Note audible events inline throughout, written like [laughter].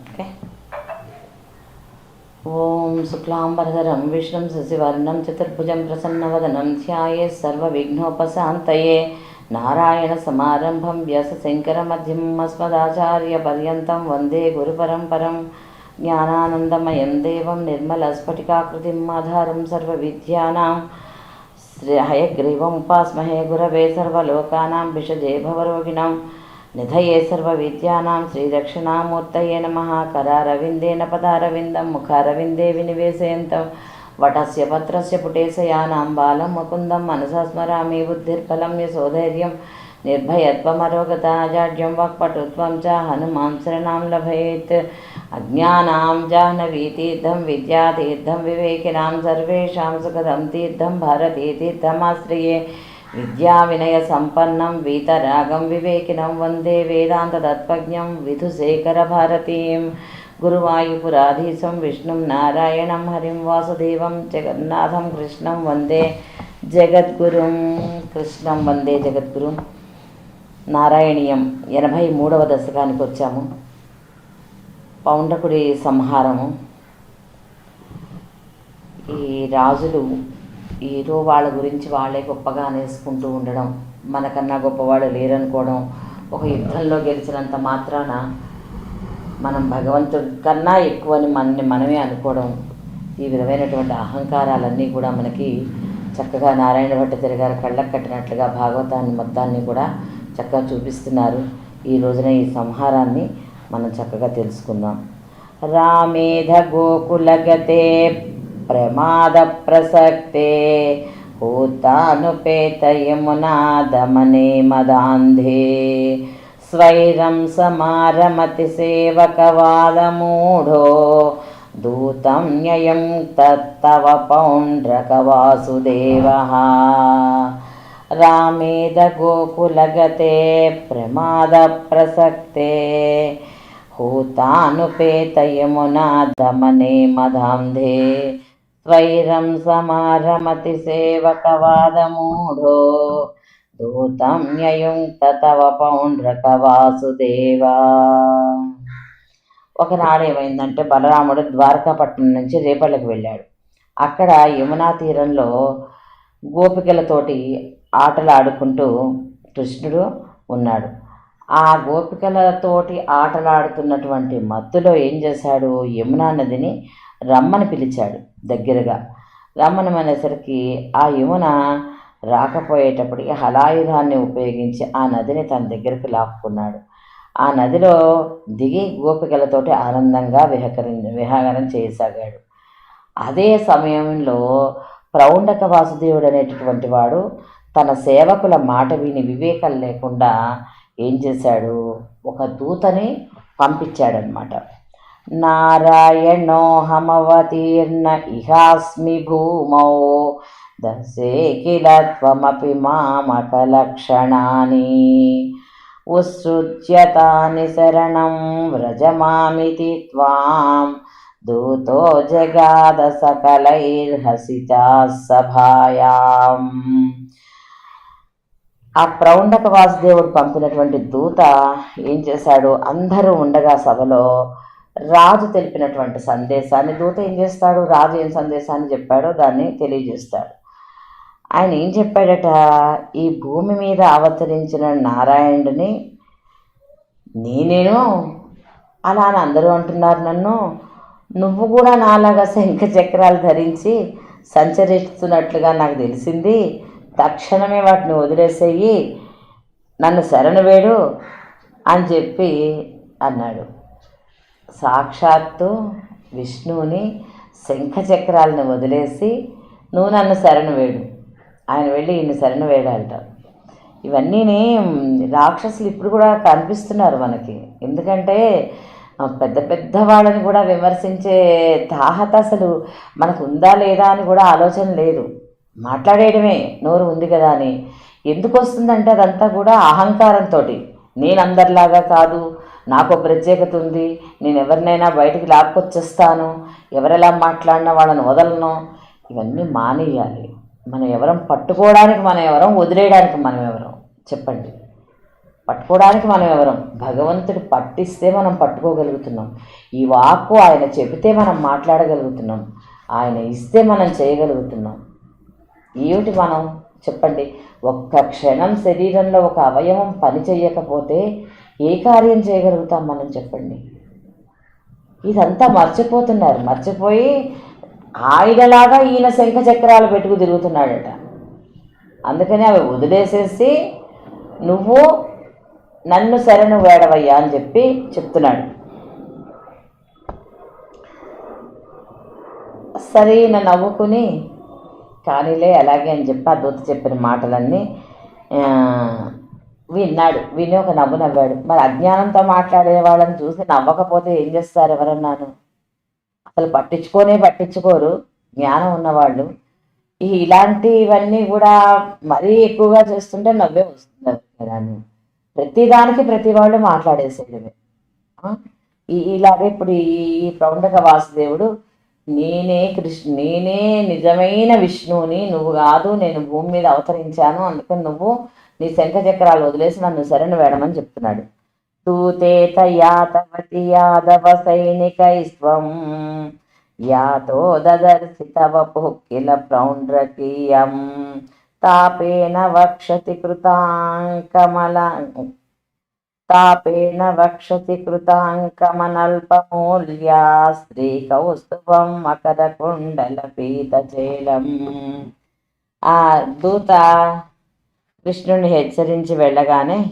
Okay. ఓం శుక్లాంబరధరం విష్ణుం శశివర్ణం చతుర్భుజం ప్రసన్నవదనం ధ్యాయే సర్వవిఘ్నోపశాంతయే. నారాయణ సమారంభం వ్యాసశంకరమధ్యం అస్మదాచార్యపర్యంతం వందే గురుపరంపరం. జ్ఞానానందమయం దేవం నిర్మలస్ఫటికాకృతిం ఆధారం సర్వవిద్యానాం. శ్రీ హయగ్రీవం ఉపాస్మహే గురవే సర్వలోకానాం విషజే భవరోగిణం నిధయే సర్వవిద్యానాం శ్రీదక్షిణామూర్తయే నమ కరారవిందేన పదారవిందం ముఖారవిందే వినివేశయంతం వటస్య పత్రస్య పుటేశయానాం బాలం ముకుందం మనసా స్మరామి బుద్ధిర్బలం యశోధైర్యం నిర్భయత్వమరోగతాజాడ్యం వాక్పటుత్వం చ హనుమాం శరణాం లభయేత్. అజ్ఞానాం జాహ్నవీతీర్థం విద్యాతీర్థం వివేకినాం సర్వేషాం సుఖదం తీర్థం భారతీతీర్థమాశ్రయే విద్యా వినయ సంపన్నం వీతరాగం వివేకినం వందే వేదాంత తత్వజ్ఞం విధుశేఖర భారతీం. గురువాయుపురాధీశం విష్ణుం నారాయణం హరిం వాసుదేవం జగన్నాథం కృష్ణం వందే జగద్గురుం. కృష్ణం వందే జగద్గురుం. నారాయణీయం ఎనభై మూడవ దశకానికి వచ్చాము. పౌండకుడి సంహారము. ఈ రాజులు ఏదో వాళ్ళ గురించి వాళ్ళే గొప్పగా అనేసుకుంటూ ఉండడం మనకన్నా గొప్పవాడు లేరనుకోవడం ఒక యుద్ధంలో గెలిచినంత మాత్రాన మనం భగవంతుడి కన్నా ఎక్కువని మనని మనమే అనుకోవడం ఈ విధమైనటువంటి అహంకారాలన్నీ కూడా మనకి చక్కగా నారాయణ భట్టాచార్య గారు కళ్ళకు కట్టినట్లుగా భాగవతాన్ని మొత్తాన్ని కూడా చక్కగా చూపిస్తున్నారు. ఈ రోజున ఈ సంహారాన్ని మనం చక్కగా తెలుసుకుందాం. రామేధ గోకులగతే ప్రమాద ప్రసక్తే హూతానుపేత దమనే మదాంధే. స్వైరం సమారమతి సేవకవాదమూఢో దూతం న్యయం తత్తవ పౌండ్రకవాసుదేవ. రామేద గోకులగతే ప్రమాద ప్రసక్తే హూతానుపేత యమునా దమనే మదాంధే. స్వైరం సమారమతి సేవకవాదమూఢో. దూతం న్యయం తవ పౌండ్రక వాసుదేవా ఒకనాడు ఏమైందంటే బలరాముడు ద్వారకాపట్నం నుంచి రేపల్లకి వెళ్ళాడు. అక్కడ యమునా తీరంలో గోపికలతోటి ఆటలు ఆడుకుంటూ కృష్ణుడు ఉన్నాడు. ఆ గోపికలతోటి ఆటలాడుతున్నటువంటి మత్తులో ఏం చేశాడు? యమునా నదిని రమ్మని పిలిచాడు దగ్గరగా. రమ్మని అనేసరికి ఆ యమున రాకపోయేటప్పటికి హలాయుధాన్ని ఉపయోగించి ఆ నదిని తన దగ్గరికి లాక్కున్నాడు. ఆ నదిలో దిగి గోపికలతోటి ఆనందంగా విహకరి విహారం చేయసాగాడు. అదే సమయంలో ప్రౌండక వాసుదేవుడు అనేటటువంటి వాడు తన సేవకుల మాట విని వివేకం లేకుండా ఏం చేశాడు? ఒక దూతని పంపించాడనమాట నారాయణో హమవతీర్ణ ఇహాస్మి భూమౌ దశే కిల త్వమపి మామకలక్షణాని. ఉత్సృజ్యతాని శరణం వ్రజమామితి త్వాం దూతో జగాద సకలైర్హసితా సభాయాం. ఆ ప్రౌండక వాసుదేవుడు పంపినటువంటి దూత ఏం చేశాడు? అందరూ ఉండగా సభలో రాజు తెలిపినటువంటి సందేశాన్ని దూత ఏం చేస్తాడు? రాజు ఏం సందేశాన్ని చెప్పాడో దాన్ని తెలియజేస్తాడు. ఆయన ఏం చెప్పాడట? ఈ భూమి మీద అవతరించిన నారాయణుడిని నేనేను? అలా అని అందరూ అంటున్నారు నన్ను. నువ్వు కూడా నాలాగా శంఖ చక్రాలు ధరించి సంచరిస్తున్నట్లుగా నాకు తెలిసింది. తక్షణమే వాటిని వదిలేసేయి నన్ను శరణు వేడు అని చెప్పి అన్నాడు. సాక్షాత్తు విష్ణువుని శంఖచక్రాలను వదిలేసి నువ్వు నన్ను శరణు వేడు. ఆయన వెళ్ళి ఈయన శరణు వేడాలట. ఇవన్నీని రాక్షసులు ఇప్పుడు కూడా కనిపిస్తున్నారు మనకి. ఎందుకంటే పెద్ద పెద్ద వాళ్ళని కూడా విమర్శించే తాహత అసలు మనకు ఉందా లేదా అని కూడా ఆలోచన లేదు. మాట్లాడేయడమే నోరు ఉంది కదా అని. ఎందుకు వస్తుందంటే అదంతా కూడా అహంకారంతో నేను అందరిలాగా కాదు నాకు ప్రత్యేకత ఉంది నేను ఎవరినైనా బయటికి లాక్కొచ్చేస్తాను ఎవరెలా మాట్లాడినా వాళ్ళని వదలను. ఇవన్నీ మానేయాలి. మనం ఎవరం పట్టుకోవడానికి మనం ఎవరం వదిలేయడానికి మనం ఎవరం. చెప్పండి. పట్టుకోవడానికి మనం ఎవరం? భగవంతుడు పట్టిస్తే మనం పట్టుకోగలుగుతున్నాం. ఈ వాక్కు ఆయన చెబితే మనం మాట్లాడగలుగుతున్నాం. ఆయన ఇస్తే మనం చేయగలుగుతున్నాం. ఏమిటి మనం చెప్పండి? ఒక్క క్షణం శరీరంలో ఒక అవయవం పని చేయకపోతే ఏ కార్యం చేయగలుగుతాం మనం చెప్పండి? ఇదంతా మర్చిపోతున్నారు. మర్చిపోయి ఆయనలాగా ఈయన శంఖ చక్రాలు పెట్టుకు తిరుగుతున్నాడట. అందుకని అవి వదిలేసేసి నువ్వు నన్ను శరణు వేడవయ్యా అని చెప్పి చెప్తున్నాడు. సరే నవ్వుకుని కానీలే అలాగే అని చెప్పి ఆ దూత చెప్పిన మాటలన్నీ విన్నాడు. విని ఒక నవ్వు నవ్వాడు. మరి అజ్ఞానంతో మాట్లాడే వాళ్ళని చూసి నవ్వకపోతే ఏం చేస్తారు ఎవరన్నాను? అసలు పట్టించుకోనే పట్టించుకోరు. జ్ఞానం ఉన్నవాళ్ళు. ఈ ఇలాంటివన్నీ కూడా మరీ ఎక్కువగా చేస్తుంటే నవ్వే వస్తుంది ప్రతిదానికి ప్రతి వాళ్ళు మాట్లాడేసేయడమే. ఇలాగే ఇప్పుడు ఈ ఈ ప్రౌండక వాసుదేవుడు నేనే కృష్ణ నేనే నిజమైన విష్ణువుని నువ్వు కాదు నేను భూమి మీద అవతరించాను అందుకని నువ్వు నీ శంఖ చక్రాలు వదిలేసి నన్ను శరణు వేడమని చెప్తున్నాడు. తూతేత యాతవతి యాదవ సైనికైస్వం యాతో దదర్శి తవ పుక్కిల ప్రౌండ్రకీయం. తాపేన వక్షతి కృతాంకమల తాపేన వక్షతి కృతాంకమనల్పమూల్యా స్త్రీ కౌస్తువం మకర కుండల పీతచేలం ఆ దూత కృష్ణుని హెచ్చరించి వెళ్ళగానే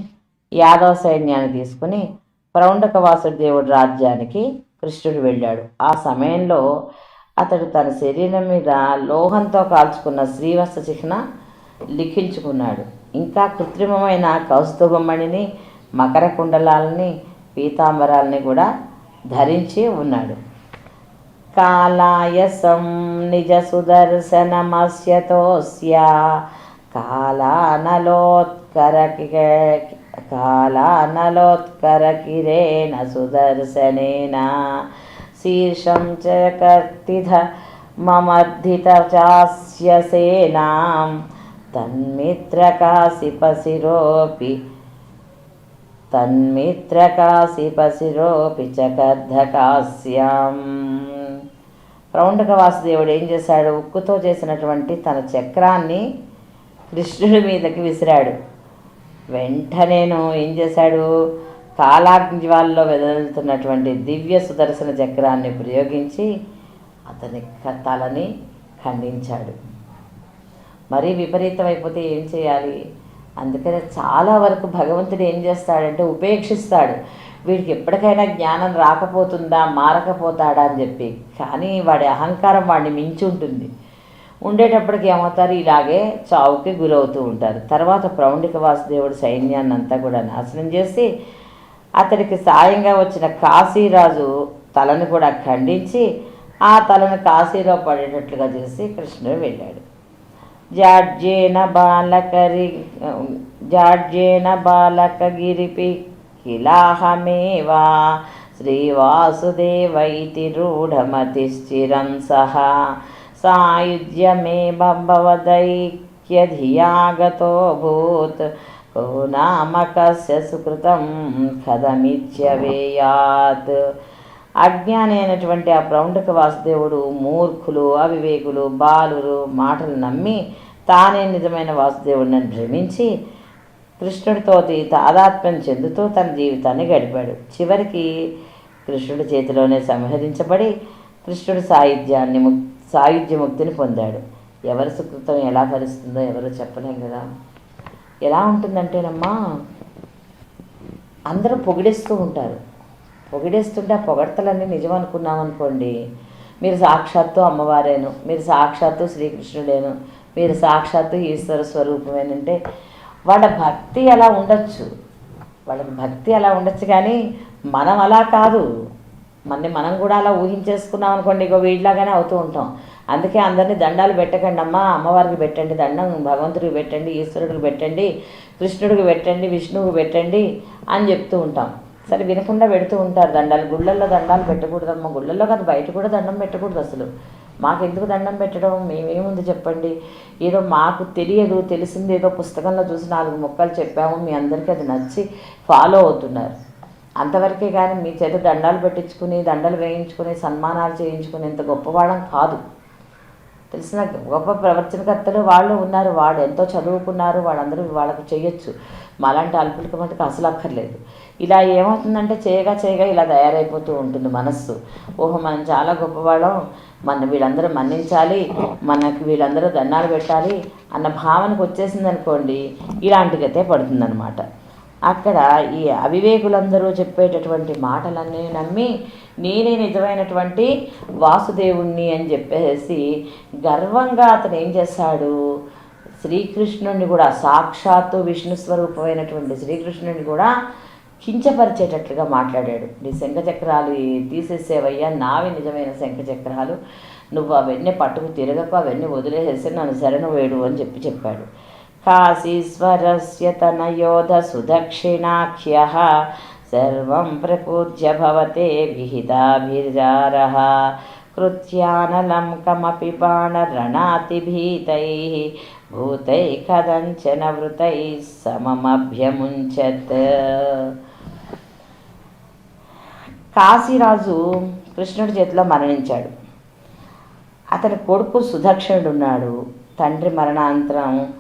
యాదవ సైన్యాన్ని తీసుకుని ప్రౌండక వాసుదేవుడు రాజ్యానికి కృష్ణుడు వెళ్ళాడు. ఆ సమయంలో అతడు తన శరీరం మీద లోహంతో కాల్చుకున్న శ్రీవత్స చిహ్న లిఖించుకున్నాడు. ఇంకా కృత్రిమమైన కౌస్తుభమణిని మకర కుండలాలని పీతాంబరాలని కూడా ధరించి ఉన్నాడు. కాలాయసం నిజ సుదర్శనమస్యతోస్య కాళానలోత్కర కాలానలోత్కరకిరేణ సుదర్శనేన. శీర్షం చ కర్తిధ మమర్ధిత చాస్య సేనాం. తన్మిత్రకాశిపశిరోపి తన్మిత్రకాశిపశిరోపి చ ప్రౌండక వాసుదేవుడు ఏం చేశాడు? ఉక్కుతో చేసినటువంటి తన చక్రాన్ని కృష్ణుడి మీదకి విసిరాడు. వెంటనేను ఏం చేశాడు? కాలాగ్నిజ్వాల్లో వెదలుతున్నటువంటి దివ్య సుదర్శన చక్రాన్ని ప్రయోగించి అతని తలని ఖండించాడు. మరీ విపరీతం అయిపోతే ఏం చేయాలి? అందుకనే చాలా వరకు భగవంతుడు ఏం చేస్తాడంటే ఉపేక్షిస్తాడు. వీడికి ఎప్పటికైనా జ్ఞానం రాకపోతుందా మారకపోతాడా అని చెప్పి. కానీ వాడి అహంకారం వాడిని మించి ఉంటుంది. ఉండేటప్పటికి ఏమవుతారు? ఇలాగే చావుకి గురవుతూ ఉంటారు. తర్వాత ప్రౌండిక వాసుదేవుడు సైన్యాన్ని అంతా కూడా నాశనం చేసి అతడికి సాయంగా వచ్చిన కాశీరాజు తలను కూడా ఖండించి ఆ తలను కాశీలో పడేటట్లుగా చేసి కృష్ణుడు వెళ్ళాడు. జాడ్జేన బాలకరి జాడ్జేన బాలకగిరిపి కిలాహమేవా? శ్రీవాసుదేవైతి రూఢమతిశ్చిరం సహ. సాయుధ్యమే భవదైక్యధియాగతో భూత్ కో నామ కస్య సుకృతం కథమిత్యవేయాత్. అజ్ఞాని అయినటువంటి ఆ ప్రౌండక వాసుదేవుడు మూర్ఖులు అవివేకులు బాలురు మాటలు నమ్మి తానే నిజమైన వాసుదేవుడిని భ్రమించి కృష్ణుడితో తాదాత్మ్యం చెందుతూ తన జీవితాన్ని గడిపాడు. చివరికి కృష్ణుడి చేతిలోనే సంహరించబడి కృష్ణుడి సాయుధ్యాన్ని ముక్ ముక్తిని పొందాడు. ఎవరి సుకృతం ఎలా ఫలిస్తుందో ఎవరు చెప్పలేం కదా. ఎలా ఉంటుందంటేనమ్మా అందరూ పొగిడేస్తూ ఉంటారు. పొగిడేస్తుంటే ఆ నిజం అనుకున్నాం అనుకోండి మీరు సాక్షాత్తు అమ్మవారేను మీరు సాక్షాత్తు శ్రీకృష్ణుడేను మీరు సాక్షాత్తు ఈశ్వర స్వరూపమేనంటే వాళ్ళ భక్తి అలా ఉండొచ్చు. వాళ్ళ భక్తి అలా ఉండొచ్చు కానీ మనం అలా కాదు. మన్ని మనం కూడా అలా ఊహించేసుకున్నాం అనుకోండి ఇగో వీడిలాగానే అవుతూ ఉంటాం. అందుకే అందరినీ దండాలు పెట్టకండి అమ్మా అమ్మవారికి పెట్టండి దండం భగవంతుడికి పెట్టండి ఈశ్వరుడికి పెట్టండి కృష్ణుడికి పెట్టండి విష్ణువుకి పెట్టండి అని చెప్తూ ఉంటాం. సరే వినకుండా పెడుతూ ఉంటారు దండాలు. గుళ్ళల్లో దండాలు పెట్టకూడదమ్మ. గుళ్ళల్లో కాదు బయట కూడా దండం పెట్టకూడదు అసలు. మాకెందుకు దండం పెట్టడం? మేమేముంది చెప్పండి? ఏదో మాకు తెలియదు తెలిసింది ఏదో పుస్తకంలో చూసి నాలుగు ముక్కలు చెప్పాము. మీ అందరికీ అది నచ్చి ఫాలో అవుతున్నారు. అంతవరకే కానీ మీ చేత దండాలు పెట్టించుకుని దండలు వేయించుకుని సన్మానాలు చేయించుకునేంత గొప్పవాళ్ళం కాదు. తెలిసిన గొప్ప ప్రవచనకర్తలు వాళ్ళు ఉన్నారు. వాళ్ళు ఎంతో చదువుకున్నారు. వాళ్ళందరూ వాళ్ళకు చేయొచ్చు. మాలాంటి అల్పులకి మటుకు అసలు అక్కర్లేదు. ఇలా ఏమవుతుందంటే చేయగా చేయగా ఇలా తయారైపోతూ ఉంటుంది మనస్సు. ఓహో మనం చాలా గొప్పవాళ్ళం. మన వీళ్ళందరూ మన్నించాలి. మనకి వీళ్ళందరూ దండాలు పెట్టాలి అన్న భావనకు వచ్చేసింది అనుకోండి ఇలాంటి గతే పడుతుందన్నమాట. అక్కడ ఈ అవివేకులందరూ చెప్పేటటువంటి మాటలన్నీ నమ్మి నేనే నిజమైనటువంటి వాసుదేవుణ్ణి అని చెప్పేసి గర్వంగా అతను ఏం చేశాడు శ్రీకృష్ణుడిని కూడా సాక్షాత్తు విష్ణు స్వరూపమైనటువంటి శ్రీకృష్ణుడిని కూడా కించపరిచేటట్లుగా మాట్లాడాడు. నీ శంఖచక్రాలు తీసేసేవయ్యా నావి నిజమైన శంఖచక్రాలు నువ్వు అవన్నీ పట్టుకు తిరగకు అవన్నీ వదిలేసేసి నన్ను శరణు వేడు అని చెప్పి చెప్పాడు. కాశీశ్వరస్య తనయోధ సుదక్షిణాఖ్య సర్వం ప్రపూజ్య భవతే విహితాభిజారహ కృత్యానలం కమపి బాణరణాతిభీతై భూతై కదంచన వృతై సమమభ్యముంచత్ కాశీరాజు కృష్ణుడి చేతిలో మరణించాడు. అతని కొడుకు సుదక్షిణుడు ఉన్నాడు. తండ్రి మరణాంతరం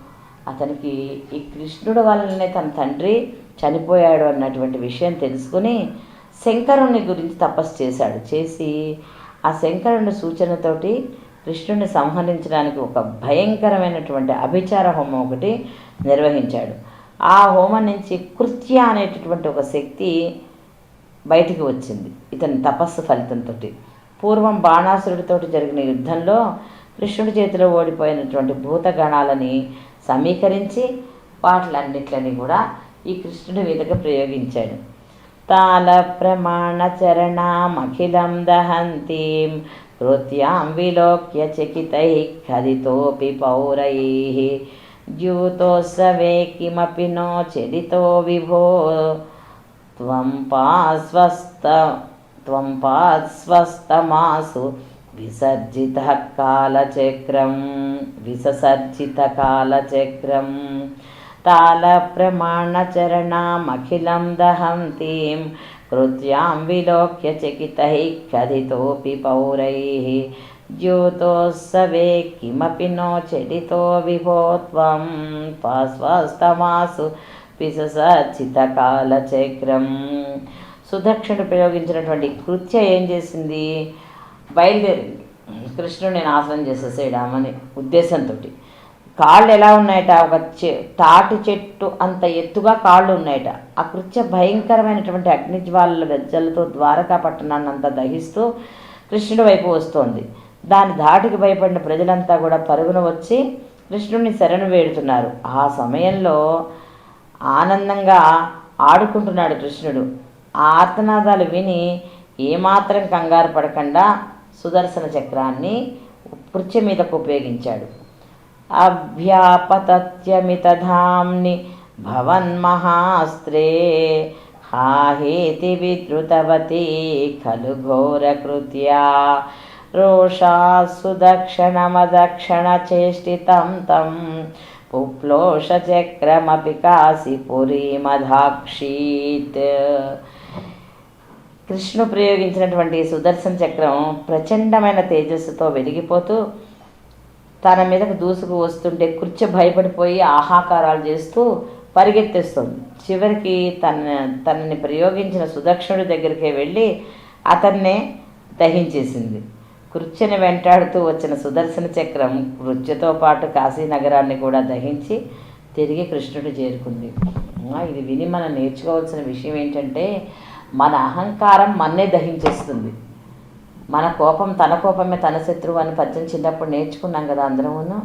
అతనికి ఈ కృష్ణుడు వల్లనే తన తండ్రి చనిపోయాడు అన్నటువంటి విషయం తెలుసుకుని శంకరుని గురించి తపస్సు చేశాడు. చేసి ఆ శంకరుని సూచనతోటి కృష్ణుడిని సంహరించడానికి ఒక భయంకరమైనటువంటి అభిచార హోమం ఒకటి నిర్వహించాడు. ఆ హోమం నుంచి కృత్య అనేటటువంటి ఒక శక్తి బయటికి వచ్చింది. ఇతని తపస్సు ఫలితంతో పూర్వం బాణాసురుడితో జరిగిన యుద్ధంలో కృష్ణుడి చేతిలో ఓడిపోయినటువంటి భూతగణాలని సమీకరించి వాటిలన్నిట్లని కూడా ఈ కృష్ణుడి మీదకి ప్రయోగించాడు. తాళ ప్రమాణ చరణామఖిలం దహంతీం కృత్యాం విలోక్య చకితై ఖదితోపి పౌరై ద్యూతోత్సవే కిమపి నో చలితో విభో త్వం పాస్వస్త త్వం పాస్వస్తమాసు విసర్జిత కాలచక్రం విససర్జిత దహంతీం కృత్యాం విలోక్య చకితై కథితోపి పౌరై ద్యూతోత్సవే కిమపి నో చలితో విభో త్వం పాస్వస్తమాసు విససర్జిత కాలచక్రం సుదక్షిణుడు ప్రయోగించినటువంటి కృత్య ఏం చేసింది? బయలుదేరింది. కృష్ణుడిని నాశనం చేసేసేయడామని ఉద్దేశంతో కాళ్ళు ఎలా ఉన్నాయట? ఒక చె తాటి చెట్టు అంత ఎత్తుగా కాళ్ళు ఉన్నాయట ఆ కృత్య భయంకరమైనటువంటి అగ్నిజ్వాలల వెజ్జలతో ద్వారకా పట్టణాన్ని అంతా దహిస్తూ కృష్ణుడి వైపు వస్తోంది. దాని ధాటికి భయపడిన ప్రజలంతా కూడా పరుగున వచ్చి కృష్ణుడిని శరణు వేడుతున్నారు. ఆ సమయంలో ఆనందంగా ఆడుకుంటున్నాడు కృష్ణుడు. ఆ ఆర్తనాదాలు విని ఏమాత్రం కంగారు పడకుండా సుదర్శన చక్రాన్ని కృత్య మీదకు ఉపయోగించాడు. అభ్యాపతత్యమితధామ్ని భవన్మహాస్త్రే హాహేతి విద్రుతవతి ఖలు ఘోరకృత్యా రోషా సుదక్షిణమదక్షిణ చేష్టితం తం పుప్లోషచక్రమపి కాశీపురీమధాక్షీత్ కృష్ణు ప్రయోగించినటువంటి సుదర్శన చక్రం ప్రచండమైన తేజస్సుతో వెలిగిపోతూ తన మీదకు దూసుకు వస్తుంటే కుర్చీ భయపడిపోయి ఆహాకారాలు చేస్తూ పరిగెత్తేస్తుంది. చివరికి తన తనని ప్రయోగించిన సుదక్షిణుడి దగ్గరికి వెళ్ళి అతన్నే దహించేసింది. కృత్యని వెంటాడుతూ వచ్చిన సుదర్శన చక్రం కృత్యతో పాటు కాశీనగరాన్ని కూడా దహించి తిరిగి కృష్ణుడు చేరుకుంది. ఇది విని మనం నేర్చుకోవాల్సిన విషయం ఏంటంటే మన అహంకారం మన్నే దహించేస్తుంది. మన కోపం తన కోపమే తన శత్రువు అని పద్యం చిన్నప్పుడు నేర్చుకున్నాం కదా అందరమును.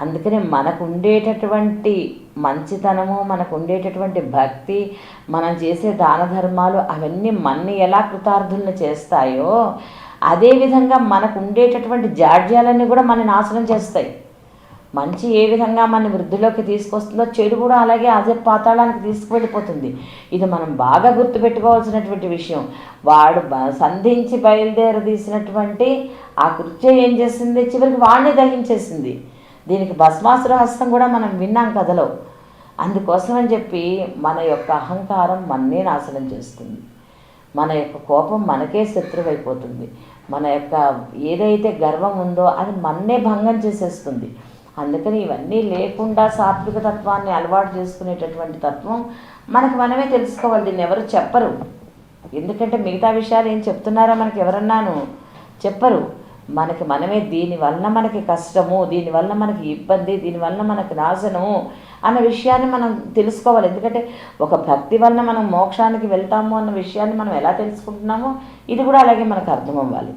అందుకనే మనకు ఉండేటటువంటి మంచితనము మనకు ఉండేటటువంటి భక్తి మనం చేసే దాన ధర్మాలు అవన్నీ మన్ని ఎలా కృతార్థులను చేస్తాయో అదేవిధంగా మనకు ఉండేటటువంటి జాడ్యాలన్నీ కూడా మన నాశనం చేస్తాయి. మంచి ఏ విధంగా మన వృద్ధిలోకి తీసుకొస్తుందో చెడు కూడా అలాగే అదే పాతాళానికి తీసుకువెళ్ళిపోతుంది. ఇది మనం బాగా గుర్తుపెట్టుకోవాల్సినటువంటి విషయం. వాడు బ- సంధించి బయలుదేరదీసినటువంటి ఆ కృత్యం ఏం చేసింది? చివరికి వాడిని దహించేసింది. దీనికి భస్మాసుర హస్తం కూడా మనం విన్నాం కథలో. అందుకోసం అని చెప్పి మన యొక్క అహంకారం మన్నే నాశనం చేస్తుంది. మన యొక్క కోపం మనకే శత్రువైపోతుంది. మన యొక్క ఏదైతే గర్వం ఉందో అది మన్నే భంగం చేసేస్తుంది. అందుకని ఇవన్నీ లేకుండా సాత్విక తత్వాన్ని అలవాటు చేసుకునేటటువంటి తత్వం మనకు మనమే తెలుసుకోవాలి దీన్ని ఎవరు చెప్పరు. ఎందుకంటే మిగతా విషయాలు ఏం చెప్తున్నారా మనకి ఎవరన్నాను చెప్పరు. మనకి మనమే దీనివల్ల మనకి కష్టము దీనివల్ల మనకి ఇబ్బంది దీనివల్ల మనకి నాశనము అన్న విషయాన్ని మనం తెలుసుకోవాలి. ఎందుకంటే ఒక భక్తి వలన మనం మోక్షానికి వెళ్తాము అన్న విషయాన్ని మనం ఎలా తెలుసుకుంటున్నామో ఇది కూడా అలాగే మనకు అర్థం అవ్వాలి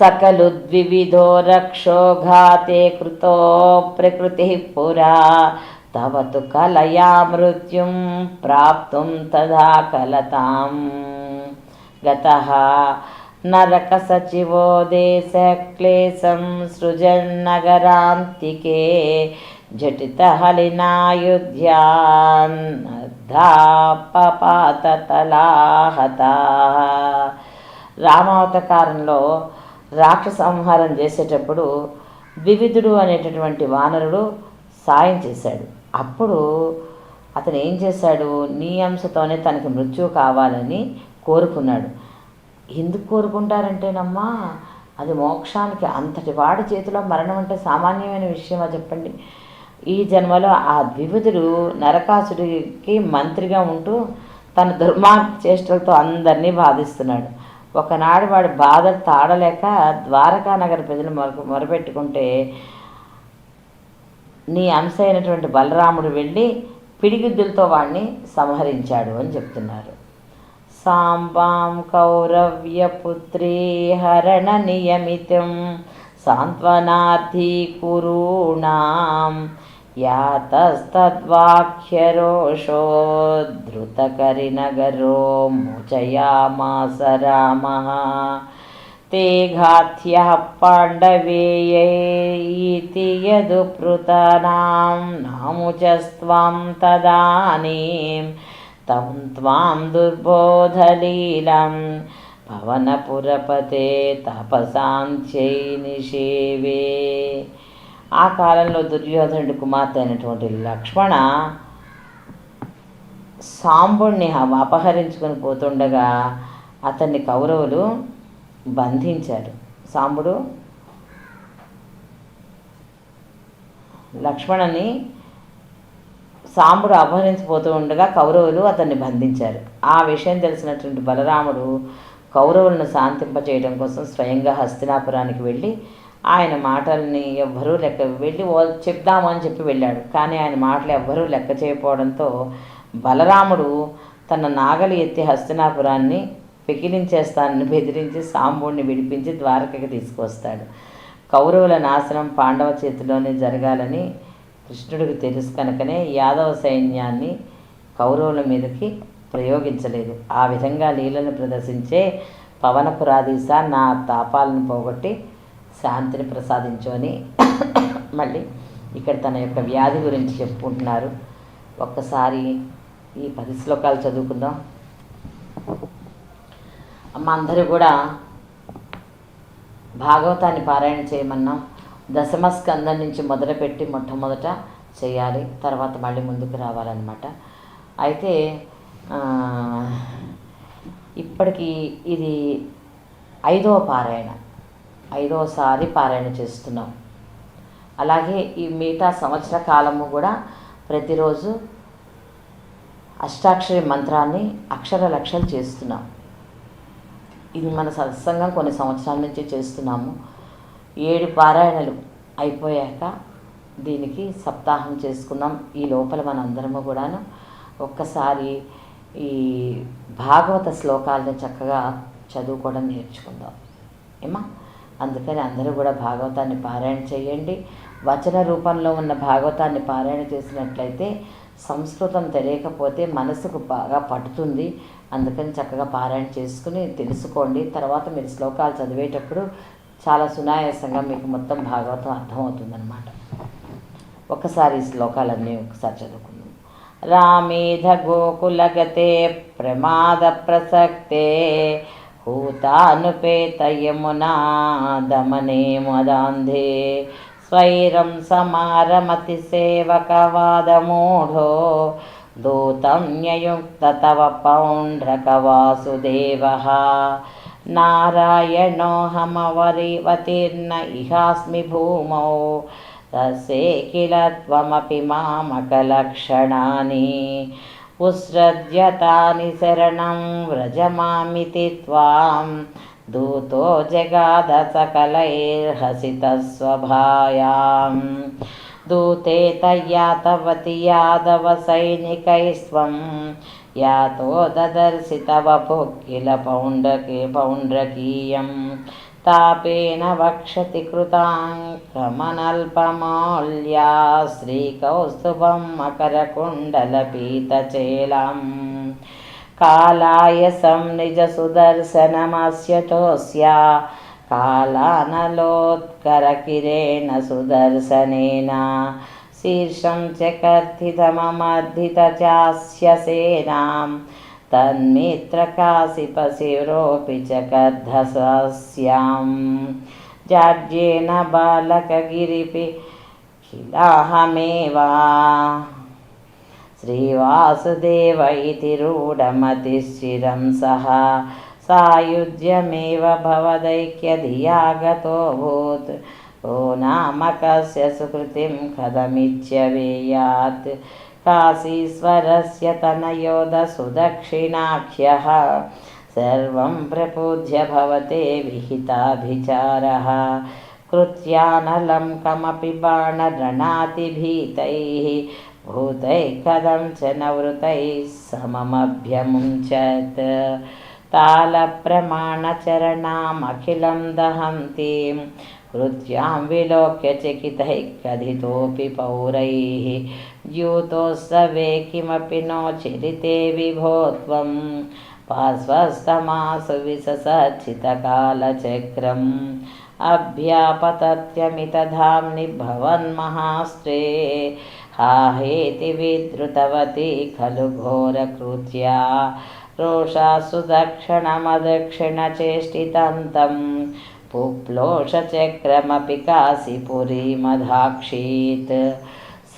సకలు ద్వివిధో రక్షోఘాతే కృతో ప్రకృతి పురా. తవ తు కలయా మృత్యుం ప్రాప్తుం తదా కలతాం. గత నరక సచివో దేశ క్లేశం సృజన్నగరాంతికే జటిత హలినాయుధ్యాన్పాతలాహత రామావతకారంలో రాక్షస సంహారం చేసేటప్పుడు వివిధుడు అనేటటువంటి వానరుడు సాయం చేశాడు. అప్పుడు అతను ఏం చేశాడు? నీ అంశతోనే తనకి మృత్యువు కావాలని కోరుకున్నాడు. ఎందుకు కోరుకుంటారంటేనమ్మా అది మోక్షానికి అంతటి వాడి చేతిలో మరణం అంటే సామాన్యమైన విషయమా చెప్పండి. ఈ జన్మలో ఆ ద్వివిధుడు నరకాసుడికి మంత్రిగా ఉంటూ తన దుర్మార్గ చేష్టలతో అందరినీ బాధిస్తున్నాడు. ఒకనాడు వాడి బాధ తాడలేక ద్వారకా నగర ప్రజలు మొర మొరపెట్టుకుంటే నీ అంశ అయినటువంటి బలరాముడు వెళ్ళి పిడిగిద్దులతో వాణ్ణి సంహరించాడు అని చెప్తున్నారు. సాంబాం కౌరవ్యపుత్రీ హరణ నియమితం సాంత్వనార్థీ కురూణాం यातस्तद्वाख्यरोषोद्धृतकरिनगरो मोचयामास रामः। ते घात्यः पाण्डवेयैति यदुपृतानां नामुचस्त्वं तदानीं तं त्वां दुर्बोधलीलं पवनपुरपते तपसान्त्यै निषेवे ఆ కాలంలో దుర్యోధనుడి కుమార్తె అయినటువంటి లక్ష్మణ సాంబుణ్ణి అపహరించుకొని పోతుండగా అతన్ని కౌరవులు బంధించారు. సాంబుడు లక్ష్మణని సాంబుడు అపహరించిపోతూ ఉండగా కౌరవులు అతన్ని బంధించారు. ఆ విషయం తెలిసినటువంటి బలరాముడు కౌరవులను శాంతింపచేయడం కోసం స్వయంగా హస్తినాపురానికి వెళ్ళి ఆయన మాటల్ని ఎవ్వరూ లెక్క వెళ్ళి చెప్దామని చెప్పి వెళ్ళాడు. కానీ ఆయన మాటలు ఎవ్వరూ లెక్క చేయకపోవడంతో బలరాముడు తన నాగలి ఎత్తి హస్తినాపురాన్ని పెకిలించేస్తానని బెదిరించి సాంబుడిని విడిపించి ద్వారకకి తీసుకొస్తాడు కౌరవుల నాశనం పాండవ చేతిలోనే జరగాలని కృష్ణుడికి తెలుసు కనుకనే యాదవ సైన్యాన్ని కౌరవుల మీదకి ప్రయోగించలేదు. ఆ విధంగా లీలను ప్రదర్శించే పవనపురాధీశ నా తాపాలను పోగొట్టి శాంతిని ప్రసాదించమని [coughs] మళ్ళీ ఇక్కడ తన యొక్క వ్యాధి గురించి చెప్పుకుంటున్నారు. ఒక్కసారి ఈ పది శ్లోకాలు చదువుకుందాం. అమ్మ అందరూ కూడా భాగవతాన్ని పారాయణ చేయమన్నాం. దశమ స్కందం నుంచి మొదలుపెట్టి మొట్టమొదట చేయాలి. తర్వాత మళ్ళీ ముందుకు రావాలన్నమాట. అయితే ఇప్పటికీ ఇది ఐదవ పారాయణ. ఐదవసారి పారాయణ చేస్తున్నాం. అలాగే ఈ మిగతా సంవత్సర కాలము కూడా ప్రతిరోజు అష్టాక్షరి మంత్రాన్ని అక్షర లక్షలు చేస్తున్నాం. ఇది మన సత్సంగం కొన్ని సంవత్సరాల నుంచి చేస్తున్నాము. ఏడు పారాయణలు అయిపోయాక దీనికి సప్తాహం చేసుకుందాం ఈ లోపల మనందరము కూడాను ఒక్కసారి ఈ భాగవత శ్లోకాలను చక్కగా చదువుకోవడం నేర్చుకుందాం. ఏమా అందుకని అందరూ కూడా భాగవతాన్ని పారాయణ చేయండి. వచన రూపంలో ఉన్న భాగవతాన్ని పారాయణ చేసినట్లయితే సంస్కృతం తెలియకపోతే మనసుకు బాగా పట్టుతుంది అందుకని చక్కగా పారాయణ చేసుకుని తెలుసుకోండి. తర్వాత మీరు శ్లోకాలు చదివేటప్పుడు చాలా సునాయాసంగా మీకు మొత్తం భాగవతం అర్థమవుతుందన్నమాట. ఒకసారి ఈ శ్లోకాలన్నీ ఒకసారి చదువుకుందాం. రామేధ గోకులగతే ప్రమాద ప్రసక్తే హూతానుపేత యమునా దమనే మదాంధే. స్వైరం సమారమతి సేవకవాదమూఢో. దూతం న్యయుక్త తవ పౌండ్రక వాసుదేవः నారాయణోహమవరివతీర్ణ ఇహాస్మి భూమౌ. తస్యే కిల पुसृज्यतानि शरणं व्रजमामिति त्वां। दूतो जगाद दूते तय्यातवति यादवसैनिकैस्त्वं। यातो ददर्शि तव यातो ददर्शितवो किलपौण्डके पौण्डकीयम्। तापेन वक्षति कृतां क्रमणल्पमौल्या श्रीकौस्तुभं मकरकुण्डलपीतचेलम् कालायसं निजसुदर्शनमस्यतोऽस्या कालानलोत्करकिरेण सुदर्शनेन शीर्षं च कर्थितममर्धित चास्य सेनाम् तन्मित्रकाशिपशिरोऽपि च कर्धसस्यां जाड्येन बालकगिरिपि किलाहमेव श्रीवासुदेव इति रूढमतिश्चिरं सः सायुज्यमेव भवदैक्यधियागतोऽभूत् ओ नामकस्य सुकृतिं कथमिच्छवेयात् काशीश्वरस्य तनयोदसुदक्षिणाख्यः सर्वं प्रपूज्य भवते विहिताभिचारः कृत्यानलं कमपि बाणरणातिभीतैः भूतैः कथं च नवृतैः सममभ्यमुञ्चत् तालप्रमाणचरणामखिलं दहन्तीं हृद्यां विलोक्य चिकितैक्यधितोऽपि पौरैः द्यूतोत्सवे किमपि नोचिरिते विभो त्वं पार्श्वस्थमासु विससच्छितकालचक्रम् अभ्यापतत्यमितधाम्नि भवन्महास्त्रे हा हेति विद्रुतवती खलु घोरकृत्या रोषासु पुप्लोषचक्रमपि काशीपुरीमधाक्षीत्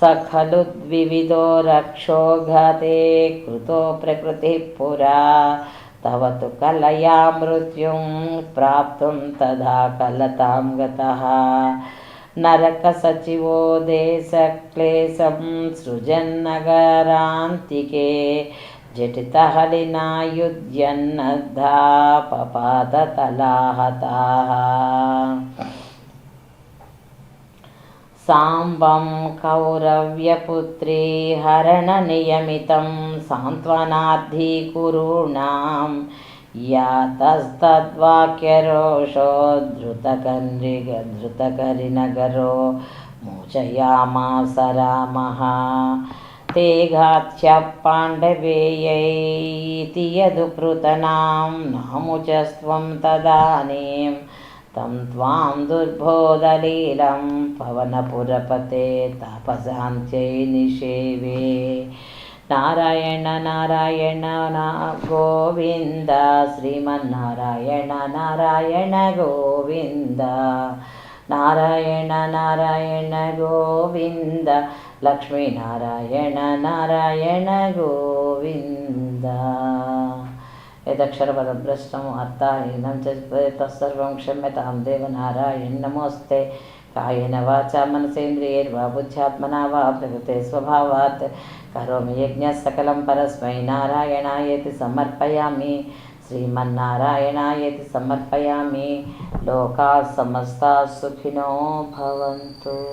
स खलु द्विविधो रक्षोघाते कृतो प्रकृतिः पुरा तव तु कलया मृत्युं प्राप्तुं तदा कलतां गतः नरकसचिवो देशक्लेशं सृजन्नगरान्तिके जटितहलिना युध्यन्नद्धा पपाततलाहताः साम्बं कौरव्यपुत्री हरणनियमितं सान्त्वनाद्धीकुरूणां यातस्तद्वाक्यरोषो धृतकन्रिग धृतकरिनगरो मोचयामास रामः ते घात्य पाण्डवेयैति यदुपृतनां नामुचस्त्वं तदानीं तं त्वां दुर्बोधलीलं पवनपुरपते तापसान्त्यै निषेवे नारायण नारायण ना गोविन्द श्रीमन्नारायण नारायण गोविन्द नारायण नारायण गोविन्द లక్ష్మీనారాయణ నారాయణ గోవింద. యదక్షరపదభ్రష్టం అర్థహీనం తత్సర్వం క్షమ్యతాం దేవ నారాయణ నమోస్తే. కాయన వాచ మనసేంద్రియైర్వా బుద్ధ్యాత్మనా వా ప్రకృతే స్వభావాత్. కరోమి యజ్ఞ సకలం పరస్మై నారాయణాయేతి సమర్పయామి. శ్రీమన్నారాయణాయేతి సమర్పయామి. లోకా సమస్త సుఖినో భవంతు.